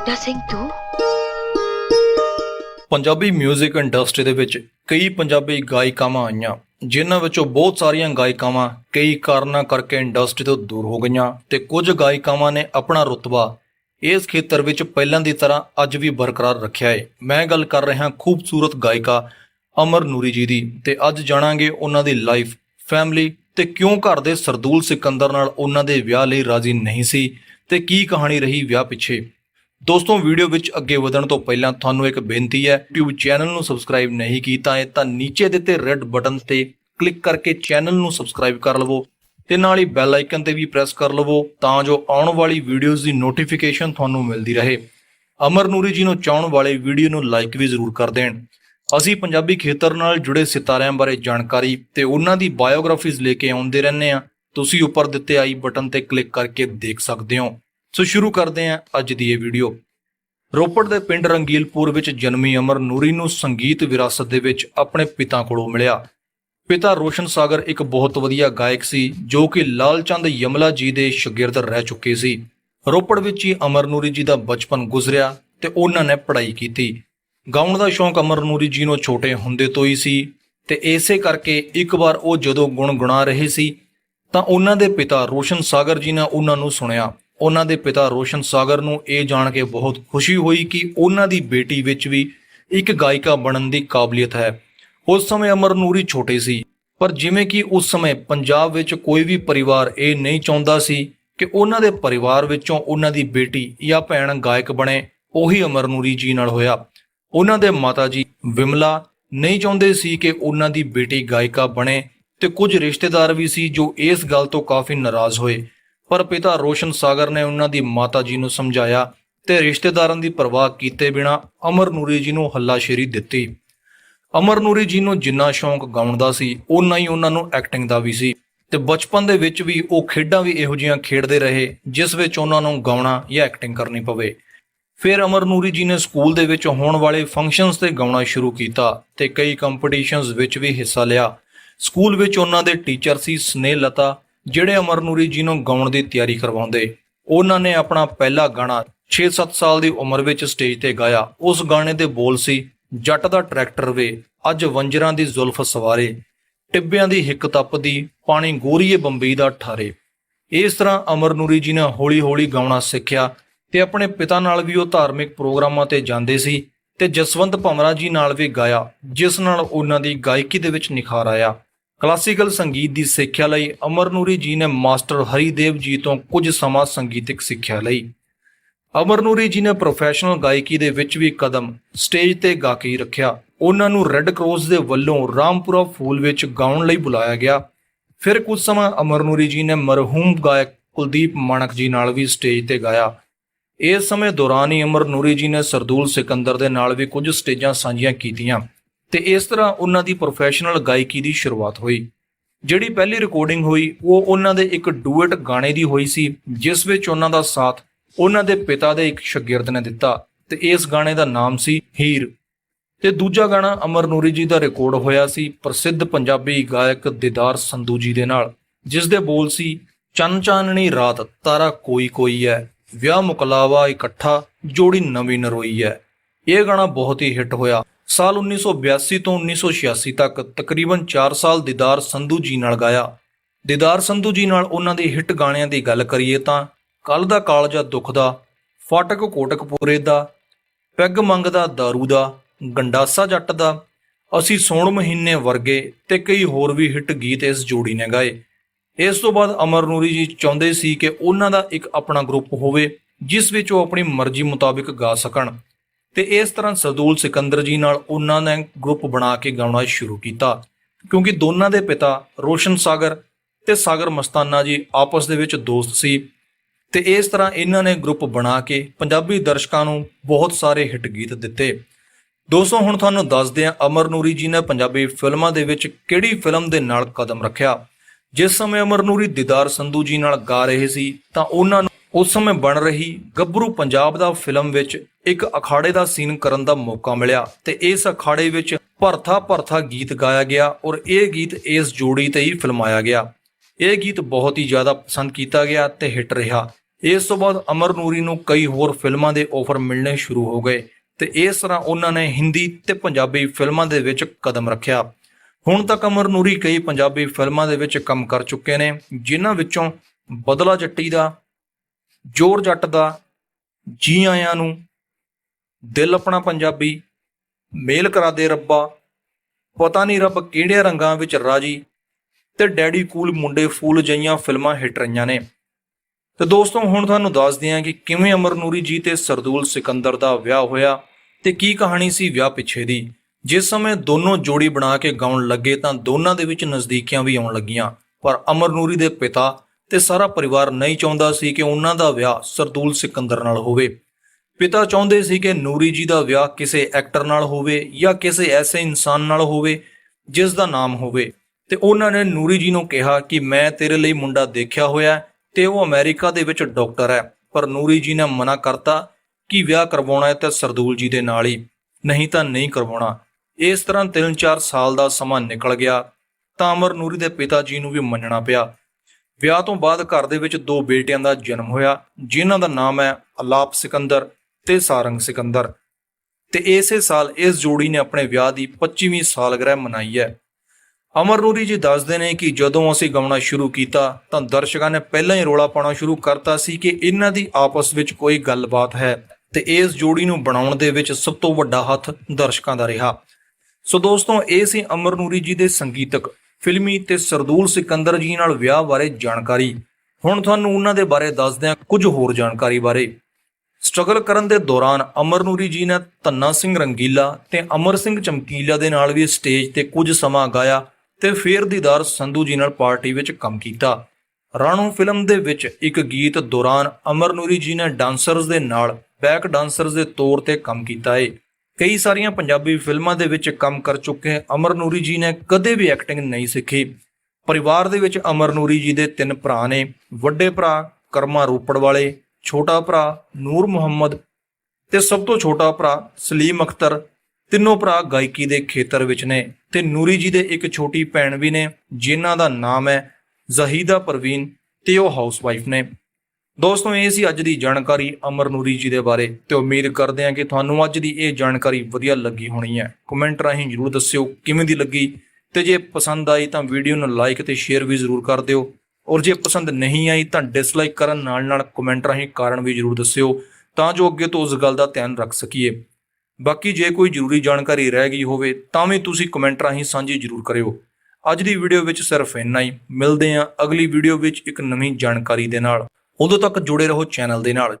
ਬੂਟਾ ਸਿੰਘ ਤੂੰ? ਪੰਜਾਬੀ 뮤직 ਇੰਡਸਟਰੀ ਦੇ ਵਿੱਚ ਕਈ ਪੰਜਾਬੀ ਗਾਇਕਾਵਾਂ ਆਈਆਂ, ਜਿਨ੍ਹਾਂ ਵਿੱਚੋਂ ਬਹੁਤ ਸਾਰੀਆਂ ਗਾਇਕਾਵਾਂ ਕਈ ਕਾਰਨਾਂ ਕਰਕੇ ਇੰਡਸਟਰੀ ਤੋਂ ਦੂਰ ਹੋ ਗਈਆਂ ਤੇ ਕੁਝ ਗਾਇਕਾਵਾਂ ਨੇ ਆਪਣਾ ਰੁਤਬਾ ਇਸ ਖੇਤਰ ਵਿੱਚ ਪਹਿਲਾਂ ਦੀ ਤਰ੍ਹਾਂ ਅੱਜ ਵੀ ਬਰਕਰਾਰ ਰੱਖਿਆ ਹੈ। ਮੈਂ ਗੱਲ ਕਰ ਰਿਹਾ ਖੂਬਸੂਰਤ ਗਾਇਕਾ ਅਮਰ ਨੂਰੀ ਜੀ ਦੀ ਤੇ ਅੱਜ ਜਾਣਾਂਗੇ ਉਹਨਾਂ ਦੀ ਲਾਈਫ ਫੈਮਿਲੀ ਤੇ ਕਿਉਂ ਘਰ ਦੇ ਸਰਦੂਲ ਸਿਕੰਦਰ ਨਾਲ ਉਹਨਾਂ ਦੇ ਵਿਆਹ ਲਈ ਰਾਜ਼ੀ ਨਹੀਂ ਸੀ ਤੇ ਕੀ ਕਹਾਣੀ ਰਹੀ ਵਿਆਹ ਪਿੱਛੇ। ਦੋਸਤੋ, ਵੀਡੀਓ ਵਿੱਚ ਅੱਗੇ ਵਧਣ ਤੋਂ ਪਹਿਲਾਂ ਤੁਹਾਨੂੰ ਇੱਕ ਬੇਨਤੀ ਹੈ, YouTube ਚੈਨਲ ਨੂੰ ਸਬਸਕ੍ਰਾਈਬ ਨਹੀਂ ਕੀਤਾ ਹੈ, ਤਾਂ ਨੀਚੇ ਦਿੱਤੇ ਰੈੱਡ ਬਟਨ ਤੇ ਕਲਿੱਕ ਕਰਕੇ ਚੈਨਲ ਨੂੰ ਸਬਸਕ੍ਰਾਈਬ ਕਰ ਲਵੋ ਤੇ ਨਾਲ ਹੀ ਬੈਲ ਆਈਕਨ ਤੇ ਵੀ ਪ੍ਰੈਸ ਕਰ ਲਵੋ ਤਾਂ ਜੋ ਆਉਣ ਵਾਲੀ ਵੀਡੀਓਜ਼ ਦੀ ਨੋਟੀਫਿਕੇਸ਼ਨ ਤੁਹਾਨੂੰ ਮਿਲਦੀ ਰਹੇ। ਅਮਰ ਨੂਰੀ ਜੀ ਨੂੰ ਚਾਹਣ ਵਾਲੇ ਵੀਡੀਓ ਨੂੰ ਲਾਈਕ ਵੀ ਜ਼ਰੂਰ ਕਰ ਦੇਣ। ਅਸੀਂ ਪੰਜਾਬੀ ਖੇਤਰ ਨਾਲ ਜੁੜੇ ਸਿਤਾਰਿਆਂ ਬਾਰੇ ਜਾਣਕਾਰੀ ਤੇ ਉਹਨਾਂ ਦੀ ਬਾਇਓਗ੍ਰਾਫੀਜ਼ ਲੈ ਕੇ ਆਉਂਦੇ ਰਹਿੰਦੇ ਆ ਤੁਸੀਂ ਉੱਪਰ ਦਿੱਤੇ ਆਈ ਬਟਨ ਤੇ ਕਲਿੱਕ ਕਰਕੇ ਦੇਖ ਸਕਦੇ ਹੋ। ਸੋ ਸ਼ੁਰੂ ਕਰਦੇ ਹਾਂ ਅੱਜ ਦੀ ਇਹ ਵੀਡੀਓ। ਰੋਪੜ ਦੇ ਪਿੰਡ ਰੰਗੀਲਪੁਰ ਵਿੱਚ ਜਨਮੀ ਅਮਰ ਨੂਰੀ ਨੂੰ ਸੰਗੀਤ ਵਿਰਾਸਤ ਦੇ ਵਿੱਚ ਆਪਣੇ ਪਿਤਾ ਕੋਲੋਂ ਮਿਲਿਆ। ਪਿਤਾ ਰੋਸ਼ਨ ਸਾਗਰ ਇੱਕ ਬਹੁਤ ਵਧੀਆ ਗਾਇਕ ਸੀ, ਜੋ ਕਿ ਲਾਲਚੰਦ ਯਮਲਾ ਜੀ ਦੇ ਸ਼ਾਗਿਰਦ ਰਹਿ ਚੁੱਕੇ ਸੀ। ਰੋਪੜ ਵਿੱਚ ਹੀ ਅਮਰ ਨੂਰੀ ਜੀ ਦਾ ਬਚਪਨ ਗੁਜ਼ਰਿਆ ਤੇ ਉਹਨਾਂ ਨੇ ਪੜ੍ਹਾਈ ਕੀਤੀ। ਗਾਉਣ ਦਾ ਸ਼ੌਂਕ ਅਮਰ ਨੂਰੀ ਜੀ ਨੂੰ ਛੋਟੇ ਹੁੰਦੇ ਤੋਂ ਹੀ ਸੀ ਤੇ ਇਸੇ ਕਰਕੇ ਇੱਕ ਵਾਰ ਉਹ ਜਦੋਂ ਗੁਣ ਗੁਣਾ ਰਹੇ ਸੀ, ਤਾਂ ਉਹਨਾਂ ਦੇ ਪਿਤਾ ਰੋਸ਼ਨ ਸਾਗਰ ਜੀ ਨੇ ਉਹਨਾਂ ਨੂੰ ਸੁਣਿਆ। ਉਹਨਾਂ ਦੇ ਪਿਤਾ ਰੋਸ਼ਨ ਸਾਗਰ ਨੂੰ ਇਹ ਜਾਣ ਕੇ ਬਹੁਤ ਖੁਸ਼ੀ ਹੋਈ ਕਿ ਉਹਨਾਂ ਦੀ ਬੇਟੀ ਵਿੱਚ ਵੀ ਇੱਕ ਗਾਇਕਾ ਬਣਨ ਦੀ ਕਾਬਲੀਅਤ ਹੈ। ਉਸ ਸਮੇਂ ਅਮਰ ਨੂਰੀ ਛੋਟੇ ਸੀ, ਪਰ ਜਿਵੇਂ ਕਿ ਉਸ ਸਮੇਂ ਪੰਜਾਬ ਵਿੱਚ ਕੋਈ ਵੀ ਪਰਿਵਾਰ ਇਹ ਨਹੀਂ ਚਾਹੁੰਦਾ ਸੀ ਕਿ ਉਹਨਾਂ ਦੇ ਪਰਿਵਾਰ ਵਿੱਚੋਂ ਉਹਨਾਂ ਦੀ ਬੇਟੀ ਜਾਂ ਭੈਣ ਗਾਇਕ ਬਣੇ, ਉਹੀ ਅਮਰ ਨੂਰੀ ਜੀ ਨਾਲ ਹੋਇਆ। ਉਹਨਾਂ ਦੇ ਮਾਤਾ ਜੀ ਵਿਮਲਾ ਨਹੀਂ ਚਾਹੁੰਦੇ ਸੀ ਕਿ ਉਹਨਾਂ ਦੀ ਬੇਟੀ ਗਾਇਕਾ ਬਣੇ ਤੇ ਕੁਝ ਰਿਸ਼ਤੇਦਾਰ ਵੀ ਸੀ ਜੋ ਇਸ ਗੱਲ ਤੋਂ ਕਾਫੀ ਨਾਰਾਜ਼ ਹੋਏ। ਪਰ ਪਿਤਾ ਰੋਸ਼ਨ ਸਾਗਰ ਨੇ ਉਹਨਾਂ ਦੀ ਮਾਤਾ ਜੀ ਨੂੰ ਸਮਝਾਇਆ ਤੇ ਰਿਸ਼ਤੇਦਾਰਾਂ ਦੀ ਪਰਵਾਹ ਕੀਤੇ ਬਿਨਾ ਅਮਰ ਨੂਰੀ ਜੀ ਨੂੰ ਹੱਲਾਸ਼ੇਰੀ ਦਿੱਤੀ। ਅਮਰ ਨੂਰੀ ਜੀ ਨੂੰ ਜਿੰਨਾ ਸ਼ੌਂਕ ਗਾਉਣ ਦਾ ਸੀ, ਓਨਾ ਹੀ ਉਹਨਾਂ ਨੂੰ ਐਕਟਿੰਗ ਦਾ ਵੀ ਸੀ ਤੇ ਬਚਪਨ ਦੇ ਵਿੱਚ ਵੀ ਉਹ ਖੇਡਾਂ ਵੀ ਇਹੋ ਜਿਹੀਆਂ ਖੇਡਦੇ ਰਹੇ, ਜਿਸ ਵਿੱਚ ਉਹਨਾਂ ਨੂੰ ਗਾਉਣਾ ਜਾਂ ਐਕਟਿੰਗ ਕਰਨੀ ਪਵੇ। ਫਿਰ ਅਮਰ ਨੂਰੀ ਜੀ ਨੇ ਸਕੂਲ ਦੇ ਵਿੱਚ ਹੋਣ ਵਾਲੇ ਫੰਕਸ਼ਨਸ ਤੇ ਗਾਉਣਾ ਸ਼ੁਰੂ ਕੀਤਾ ਤੇ ਕਈ ਕੰਪੀਟੀਸ਼ਨਸ ਵਿੱਚ ਵੀ ਹਿੱਸਾ ਲਿਆ। ਸਕੂਲ ਵਿੱਚ ਉਹਨਾਂ ਦੇ ਟੀਚਰ ਸੀ ਸਨੇਹ ਲਤਾ ਜਿਹੜੇ ਅਮਰ ਨੂਰੀ ਜੀ ਨੂੰ ਗਾਉਣ ਦੀ ਤਿਆਰੀ ਕਰਵਾਉਂਦੇ, ਉਹਨਾਂ ਨੇ ਆਪਣਾ ਪਹਿਲਾ ਗਾਣਾ 6-7 ਸਾਲ ਦੀ ਉਮਰ ਵਿੱਚ ਸਟੇਜ ਤੇ ਗਾਇਆ। ਉਸ ਗਾਣੇ ਦੇ ਬੋਲ ਸੀ, ਜੱਟ ਦਾ ਟਰੈਕਟਰ ਵੇ, ਅੱਜ ਵੰਜਰਾਂ ਦੀ ਜ਼ੁਲਫ ਸਵਾਰੇ, ਟਿੱਬਿਆਂ ਦੀ ਹਿੱਕ ਤੱਪਦੀ, ਪਾਣੀ ਗੋਰੀਏ ਬੰਬਈ ਦਾ ਠਾਰੇ। ਇਸ ਤਰ੍ਹਾਂ ਅਮਰ ਨੂਰੀ ਜੀ ਨੇ ਹੌਲੀ-ਹੌਲੀ ਗਾਉਣਾ ਸਿੱਖਿਆ ਤੇ ਆਪਣੇ ਪਿਤਾ ਨਾਲ ਵੀ ਉਹ ਧਾਰਮਿਕ ਪ੍ਰੋਗਰਾਮਾਂ ਤੇ ਜਾਂਦੇ ਸੀ ਤੇ ਜਸਵੰਤ ਭਮਰਾ ਜੀ ਨਾਲ ਵੀ ਗਾਇਆ, ਜਿਸ ਨਾਲ ਉਹਨਾਂ ਦੀ ਗਾਇਕੀ ਦੇ ਵਿੱਚ ਨਿਖਾਰ ਆਇਆ। ਕਲਾਸੀਕਲ ਸੰਗੀਤ ਦੀ ਸਿੱਖਿਆ ਲਈ ਅਮਰਨੂਰੀ ਜੀ ਨੇ ਮਾਸਟਰ ਹਰੀਦੇਵ ਜੀ ਤੋਂ ਕੁਝ ਸਮਾਂ ਸੰਗੀਤਿਕ ਸਿੱਖਿਆ ਲਈ। ਅਮਰਨੂਰੀ ਜੀ ਨੇ ਪ੍ਰੋਫੈਸ਼ਨਲ ਗਾਇਕੀ ਦੇ ਵਿੱਚ ਵੀ ਕਦਮ ਸਟੇਜ ਤੇ ਗਾ ਕੇ ਹੀ ਰੱਖਿਆ। ਉਹਨਾਂ ਨੂੰ ਰੈੱਡ ਕਰਾਸ ਦੇ ਵੱਲੋਂ ਰਾਮਪੁਰਾ ਫੂਲ ਵਿੱਚ ਗਾਉਣ ਲਈ ਬੁਲਾਇਆ ਗਿਆ। ਫਿਰ ਕੁਝ ਸਮਾਂ ਅਮਰਨੂਰੀ ਜੀ ਨੇ ਮਰਹੂਮ ਗਾਇਕ ਕੁਲਦੀਪ ਮਾਨਕ ਜੀ ਨਾਲ ਵੀ ਸਟੇਜ ਤੇ ਗਾਇਆ। ਇਸ ਸਮੇਂ ਦੌਰਾਨ ਹੀ ਅਮਰਨੂਰੀ ਜੀ ਨੇ ਸਰਦੂਲ ਸਿਕੰਦਰ ਦੇ ਨਾਲ ਵੀ ਕੁਝ ਸਟੇਜਾਂ ਸਾਂਝੀਆਂ ਕੀਤੀਆਂ। ਤੇ ਇਸ ਤਰ੍ਹਾਂ ਉਹਨਾਂ ਦੀ ਪ੍ਰੋਫੈਸ਼ਨਲ ਗਾਇਕੀ ਦੀ ਸ਼ੁਰੂਆਤ ਹੋਈ। ਜਿਹੜੀ ਪਹਿਲੀ ਰਿਕਾਰਡਿੰਗ ਹੋਈ, ਉਹ ਉਹਨਾਂ ਦੇ ਇੱਕ ਡੂਇਟ ਗਾਣੇ ਦੀ ਹੋਈ ਸੀ, ਜਿਸ ਵਿੱਚ ਉਹਨਾਂ ਦਾ ਸਾਥ ਉਹਨਾਂ ਦੇ ਪਿਤਾ ਦੇ ਇੱਕ ਸ਼ਾਗਿਰਦ ਨੇ ਦਿੱਤਾ ਤੇ ਇਸ ਗਾਣੇ ਦਾ ਨਾਮ ਸੀ ਹੀਰ। ਤੇ ਦੂਜਾ ਗਾਣਾ ਅਮਰ ਨੂਰੀ ਜੀ ਦਾ ਰਿਕਾਰਡ ਹੋਇਆ ਸੀ, ਪ੍ਰਸਿੱਧ ਪੰਜਾਬੀ ਗਾਇਕ ਦਿਦਾਰ ਸੰਧੂ ਜੀ ਦੇ ਨਾਲ, ਜਿਸ ਦੇ ਬੋਲ ਸੀ, ਚੰਨ ਚਾਨਣੀ ਰਾਤ ਤਾਰਾ ਕੋਈ ਕੋਈ ਹੈ ਵਿਆਹ ਮੁਕਲਾਵਾ ਇਕੱਠਾ ਜੋੜੀ ਨਵੀਂ ਨਰੋਈ ਹੈ ਇਹ ਗਾਣਾ ਬਹੁਤ ਹੀ ਹਿੱਟ ਹੋਇਆ। ਸਾਲ 1982 ਤੋਂ 1986 ਤੱਕ ਤਕਰੀਬਨ 4 ਸਾਲ ਦਿਦਾਰ ਸੰਧੂ ਜੀ ਨਾਲ ਗਾਇਆ। ਦਿਦਾਰ ਸੰਧੂ ਜੀ ਨਾਲ ਉਹਨਾਂ ਦੇ ਹਿੱਟ ਗਾਣਿਆਂ ਦੀ ਗੱਲ ਕਰੀਏ ਤਾਂ ਕੱਲ ਦਾ ਕਾਲਜਾ ਦੁੱਖ ਦਾ, ਫਾਟਕ ਕੋਟਕਪੂਰੇ ਦਾ, ਪੈਗ ਮੰਗਦਾ दारू ਦਾ, ਗੰਡਾਸਾ ਜੱਟ ਦਾ, ਅਸੀਂ ਸੌਣ ਮਹੀਨੇ ਵਰਗੇ ਤੇ ਕਈ ਹੋਰ ਵੀ ਹਿੱਟ ਗੀਤ ਇਸ ਜੋੜੀ ਨੇ ਗਾਏ। ਇਸ ਤੋਂ ਬਾਅਦ ਅਮਰ ਨੂਰੀ ਜੀ ਚਾਹੁੰਦੇ ਸੀ ਕਿ ਉਹਨਾਂ ਦਾ ਇੱਕ ਆਪਣਾ ਗਰੁੱਪ ਹੋਵੇ, ਜਿਸ ਵਿੱਚ ਉਹ ਆਪਣੀ ਮਰਜ਼ੀ ਮੁਤਾਬਿਕ ਗਾ ਸਕਣ। ਤੇ ਇਸ ਤਰ੍ਹਾਂ ਸਰਦੂਲ ਸਿਕੰਦਰ ਜੀ ਨਾਲ ਉਹਨਾਂ ਨੇ ਗਰੁੱਪ ਬਣਾ ਕੇ ਗਾਉਣਾ ਸ਼ੁਰੂ ਕੀਤਾ। ਕਿਉਂਕਿ ਦੋਨਾਂ ਦੇ ਪਿਤਾ ਰੋਸ਼ਨ ਸਾਗਰ ਤੇ ਸਾਗਰ ਮਸਤਾਨਾ ਜੀ ਆਪਸ ਦੇ ਵਿੱਚ ਦੋਸਤ ਸੀ ਤੇ ਇਸ ਤਰ੍ਹਾਂ ਇਹਨਾਂ ਨੇ ਗਰੁੱਪ ਬਣਾ ਕੇ ਪੰਜਾਬੀ ਦਰਸ਼ਕਾਂ ਨੂੰ ਬਹੁਤ ਸਾਰੇ ਹਿੱਟ ਗੀਤ ਦਿੱਤੇ। ਦੋਸਤੋ, ਹੁਣ ਤੁਹਾਨੂੰ ਦੱਸਦੇ ਹਾਂ ਅਮਰ ਨੂਰੀ ਜੀ ਨੇ ਪੰਜਾਬੀ ਫਿਲਮਾਂ ਦੇ ਵਿੱਚ ਕਿਹੜੀ ਫਿਲਮ ਦੇ ਨਾਲ ਕਦਮ ਰੱਖਿਆ। ਜਿਸ ਸਮੇਂ ਅਮਰ ਨੂਰੀ ਦੀਦਾਰ ਸੰਧੂ ਜੀ ਨਾਲ ਗਾ ਰਹੇ ਸੀ, ਤਾਂ ਉਹਨਾਂ ਨੂੰ ਉਸ ਸਮੇਂ ਬਣ ਰਹੀ ਗੱਭਰੂ ਪੰਜਾਬ ਦਾ ਫਿਲਮ ਵਿੱਚ ਇੱਕ ਅਖਾੜੇ ਦਾ ਸੀਨ ਕਰਨ ਦਾ ਮੌਕਾ ਮਿਲਿਆ ਤੇ ਇਸ ਅਖਾੜੇ ਵਿੱਚ ਭਰਥਾ ਭਰਥਾ ਗੀਤ ਗਾਇਆ ਗਿਆ ਔਰ ਇਹ ਗੀਤ ਇਸ ਜੋੜੀ ਤੇ ਹੀ ਫਿਲਮਾਇਆ ਗਿਆ। ਇਹ ਗੀਤ ਬਹੁਤ ਹੀ ਜ਼ਿਆਦਾ ਪਸੰਦ ਕੀਤਾ ਗਿਆ ਤੇ ਹਿੱਟ ਰਿਹਾ। ਇਸ ਤੋਂ ਬਾਅਦ ਅਮਰ ਨੂਰੀ ਨੂੰ ਕਈ ਹੋਰ ਫਿਲਮਾਂ ਦੇ ਆਫਰ ਮਿਲਣੇ ਸ਼ੁਰੂ ਹੋ ਗਏ ਤੇ ਇਸ ਤਰ੍ਹਾਂ ਉਹਨਾਂ ਨੇ ਹਿੰਦੀ ਤੇ ਪੰਜਾਬੀ ਫਿਲਮਾਂ ਦੇ ਵਿੱਚ ਕਦਮ ਰੱਖਿਆ। ਹੁਣ ਤੱਕ ਅਮਰ ਨੂਰੀ ਕਈ ਪੰਜਾਬੀ ਫਿਲਮਾਂ ਦੇ ਵਿੱਚ ਕੰਮ ਕਰ ਚੁੱਕੇ ਨੇ, ਜਿਨ੍ਹਾਂ ਵਿੱਚੋਂ ਬਦਲਾ ਜੱਟੀ ਦਾ ਜੋਰ ਜੱਟ ਦਾ ਜੀ ਆਇਆਂ ਨੂੰ ਦਿਲ ਆਪਣਾ ਪੰਜਾਬੀ, ਮੇਲ ਕਰਾ ਦੇ ਰੱਬਾ। ਪਤਾ ਨਹੀਂ ਰੱਬ ਕਿਹੜੇ ਰੰਗਾਂ ਵਿੱਚ ਰਾਜੀ ਤੇ ਡੈਡੀ ਕੂਲ ਮੁੰਡੇ ਫੂਲ ਜਈਆਂ ਫਿਲਮਾਂ ਹਿੱਟ ਰਹੀਆਂ ਨੇ। ਤੇ ਦੋਸਤੋ, ਹੁਣ ਤੁਹਾਨੂੰ ਦੱਸਦੇ ਹਾਂ ਕਿ ਕਿਵੇਂ ਅਮਰ ਨੂਰੀ ਜੀ ਤੇ ਸਰਦੂਲ ਸਿਕੰਦਰ ਦਾ ਵਿਆਹ ਹੋਇਆ ਤੇ ਕੀ ਕਹਾਣੀ ਸੀ ਵਿਆਹ ਪਿੱਛੇ ਦੀ। ਜਿਸ ਸਮੇਂ ਦੋਨੋਂ ਜੋੜੀ ਬਣਾ ਕੇ ਗਾਉਣ ਲੱਗੇ ਤਾਂ ਦੋਨਾਂ ਦੇ ਵਿੱਚ ਨਜ਼ਦੀਕੀਆਂ ਵੀ ਆਉਣ ਲੱਗੀਆਂ। ਪਰ ਅਮਰ ਨੂਰੀ ਦੇ ਪਿਤਾ ਤੇ ਸਾਰਾ ਪਰਿਵਾਰ ਨਹੀਂ ਚਾਹੁੰਦਾ ਸੀ ਕਿ ਉਹਨਾਂ ਦਾ ਵਿਆਹ ਸਰਦੂਲ ਸਿਕੰਦਰ ਨਾਲ ਹੋਵੇ। ਪਿਤਾ ਚਾਹੁੰਦੇ ਸੀ ਕਿ ਨੂਰੀ ਜੀ ਦਾ ਵਿਆਹ ਕਿਸੇ ਐਕਟਰ ਨਾਲ ਹੋਵੇ ਜਾਂ ਕਿਸੇ ਐਸੇ ਇਨਸਾਨ ਨਾਲ ਹੋਵੇ, ਜਿਸ ਦਾ ਨਾਮ ਹੋਵੇ। ਤੇ ਉਹਨਾਂ ਨੇ ਨੂਰੀ ਜੀ ਨੂੰ ਕਿਹਾ ਕਿ ਮੈਂ ਤੇਰੇ ਲਈ ਮੁੰਡਾ ਦੇਖਿਆ ਹੋਇਆ ਹੈ ਤੇ ਉਹ ਅਮਰੀਕਾ ਦੇ ਵਿੱਚ ਡਾਕਟਰ ਹੈ, ਪਰ ਨੂਰੀ ਜੀ ਨੇ ਮਨਾ ਕਰਤਾ ਕਿ ਵਿਆਹ ਕਰਵਾਉਣਾ ਹੈ ਤਾਂ ਸਰਦੂਲ ਜੀ ਦੇ ਨਾਲ ਹੀ, ਨਹੀਂ ਤਾਂ ਨਹੀਂ ਕਰਵਾਉਣਾ। ਇਸ ਤਰ੍ਹਾਂ 3-4 ਸਾਲ ਦਾ ਸਮਾਂ ਨਿਕਲ ਗਿਆ। ਤਾਂ ਅਮਰ ਨੂਰੀ ਦੇ ਪਿਤਾ ਜੀ ਨੂੰ ਵੀ ਮੰਨਣਾ ਪਿਆ। ਵਿਆਹ ਤੋਂ ਬਾਅਦ ਘਰ ਦੇ ਵਿੱਚ ਦੋ ਬੇਟਿਆਂ ਦਾ ਜਨਮ ਹੋਇਆ, ਜਿਨ੍ਹਾਂ ਦਾ ਨਾਮ ਹੈ ਅਲਾਪ ਸਿਕੰਦਰ ਤੇ ਸਾਰੰਗ ਸਿਕੰਦਰ। ਤੇ ਇਸੇ ਸਾਲ ਇਸ ਜੋੜੀ ਨੇ ਆਪਣੇ ਵਿਆਹ ਦੀ 25ਵੀਂ ਸਾਲਗਿਰਹ ਮਨਾਈ ਹੈ। ਅਮਰ ਨੂਰੀ ਜੀ ਦੱਸਦੇ ਨੇ ਕਿ ਜਦੋਂ ਅਸੀਂ ਗਾਉਣਾ ਸ਼ੁਰੂ ਕੀਤਾ, ਤਾਂ ਦਰਸ਼ਕਾਂ ਨੇ ਪਹਿਲਾਂ ਹੀ ਰੋਲਾ ਪਾਉਣਾ ਸ਼ੁਰੂ ਕਰਤਾ ਸੀ ਕਿ ਇਹਨਾਂ ਦੀ ਆਪਸ ਵਿੱਚ ਕੋਈ ਗੱਲਬਾਤ ਹੈ ਤੇ ਇਸ ਜੋੜੀ ਨੂੰ ਬਣਾਉਣ ਦੇ ਵਿੱਚ ਸਭ ਤੋਂ ਵੱਡਾ ਹੱਥ ਦਰਸ਼ਕਾਂ ਦਾ ਰਿਹਾ। ਸੋ ਦੋਸਤੋ, ਇਹ ਸੀ ਅਮਰ ਨੂਰੀ ਜੀ ਦੇ ਸੰਗੀਤਕ ਫਿਲਮੀ ਤੇ ਸਰਦੂਲ ਸਿਕੰਦਰ ਜੀ ਨਾਲ ਵਿਆਹ ਬਾਰੇ ਜਾਣਕਾਰੀ। ਹੁਣ ਤੁਹਾਨੂੰ ਉਹਨਾਂ ਦੇ ਬਾਰੇ ਦੱਸਦੇ ਹਾਂ ਕੁਝ ਹੋਰ ਜਾਣਕਾਰੀ ਬਾਰੇ। ਸਟਰਗਲ ਕਰਨ ਦੇ ਦੌਰਾਨ ਅਮਰਨੂਰੀ ਜੀ ਨੇ ਧੰਨਾ ਸਿੰਘ ਰੰਗੀਲਾ ਤੇ ਅਮਰ ਸਿੰਘ ਚਮਕੀਲਾ ਦੇ ਨਾਲ ਵੀ ਸਟੇਜ ਤੇ ਕੁਝ ਸਮਾਂ ਗਾਇਆ ਤੇ ਫੇਰ ਦੀਦਾਰ ਸੰਧੂ ਜੀ ਨਾਲ ਪਾਰਟੀ ਵਿੱਚ ਕੰਮ ਕੀਤਾ। ਰਾਣੋ ਫਿਲਮ ਦੇ ਵਿੱਚ ਇੱਕ ਗੀਤ ਦੌਰਾਨ ਅਮਰਨੂਰੀ ਜੀ ਨੇ ਡਾਂਸਰਸ ਦੇ ਨਾਲ ਬੈਕ ਡਾਂਸਰਸ ਦੇ ਤੌਰ ਤੇ ਕੰਮ ਕੀਤਾ ਹੈ ਕਈ ਸਾਰੀਆਂ ਪੰਜਾਬੀ ਫਿਲਮਾਂ ਦੇ ਵਿੱਚ ਕੰਮ ਕਰ ਚੁੱਕੇ ਅਮਰ ਨੂਰੀ ਜੀ ਨੇ ਕਦੇ ਵੀ ਐਕਟਿੰਗ ਨਹੀਂ ਸਿੱਖੀ। ਪਰਿਵਾਰ ਦੇ ਵਿੱਚ ਅਮਰ ਨੂਰੀ ਜੀ ਦੇ ਤਿੰਨ ਭਰਾ ਨੇ। ਵੱਡੇ ਭਰਾ ਕਰਮਾ ਰੋਪੜ ਵਾਲੇ, ਛੋਟਾ ਭਰਾ ਨੂਰ ਮੁਹੰਮਦ ਤੇ ਸਭ ਤੋਂ ਛੋਟਾ ਭਰਾ ਸਲੀਮ ਅਖਤਰ। ਤਿੰਨੋਂ ਭਰਾ ਗਾਇਕੀ ਦੇ ਖੇਤਰ ਵਿੱਚ ਨੇ ਤੇ ਨੂਰੀ ਜੀ ਦੇ ਇੱਕ ਛੋਟੀ ਭੈਣ ਵੀ ਨੇ, ਜਿਨ੍ਹਾਂ ਦਾ ਨਾਮ ਹੈ ਜ਼ਹੀਦਾ ਪਰਵੀਨ ਤੇ ਉਹ ਹਾਊਸਵਾਈਫ ਨੇ। ਦੋਸਤੋ, ਇਹ ਸੀ ਅੱਜ ਦੀ ਜਾਣਕਾਰੀ ਅਮਰ ਨੂਰੀ ਜੀ ਦੇ ਬਾਰੇ ਤੇ ਉਮੀਦ ਕਰਦੇ ਹਾਂ ਕਿ ਤੁਹਾਨੂੰ ਅੱਜ ਦੀ ਇਹ ਜਾਣਕਾਰੀ ਵਧੀਆ ਲੱਗੀ ਹੋਣੀ ਹੈ। ਕਮੈਂਟ ਰਾਹੀਂ ਜਰੂਰ ਦੱਸਿਓ ਕਿਵੇਂ ਦੀ ਲੱਗੀ ਤੇ ਜੇ ਪਸੰਦ ਆਈ ਤਾਂ ਵੀਡੀਓ ਨੂੰ ਲਾਈਕ ਤੇ ਸ਼ੇਅਰ ਵੀ ਜ਼ਰੂਰ ਕਰ ਦਿਓ। ਔਰ ਜੇ ਪਸੰਦ ਨਹੀਂ ਆਈ ਤਾਂ ਡਿਸਲਾਈਕ ਕਰਨ ਨਾਲ ਨਾਲ ਕਮੈਂਟ ਰਾਹੀਂ ਕਾਰਨ ਵੀ ਜਰੂਰ ਦੱਸਿਓ ਤਾਂ ਜੋ ਅੱਗੇ ਤੋਂ ਉਸ ਗੱਲ ਦਾ ਧਿਆਨ ਰੱਖ ਸਕੀਏ। ਬਾਕੀ ਜੇ ਕੋਈ ਜ਼ਰੂਰੀ ਜਾਣਕਾਰੀ ਰਹਿ ਗਈ ਹੋਵੇ ਤਾਂ ਵੀ ਤੁਸੀਂ ਕਮੈਂਟ ਰਾਹੀਂ ਸਾਂਝੀ ਜਰੂਰ ਕਰਿਓ। ਅੱਜ ਦੀ ਵੀਡੀਓ ਵਿੱਚ ਸਿਰਫ ਇੰਨਾ ਹੀ। ਮਿਲਦੇ ਹਾਂ ਅਗਲੀ ਵੀਡੀਓ ਵਿੱਚ ਇੱਕ ਨਵੀਂ ਜਾਣਕਾਰੀ ਦੇ ਨਾਲ। ਉਦੋਂ ਤੱਕ ਜੁੜੇ ਰਹੋ ਚੈਨਲ ਦੇ ਨਾਲ।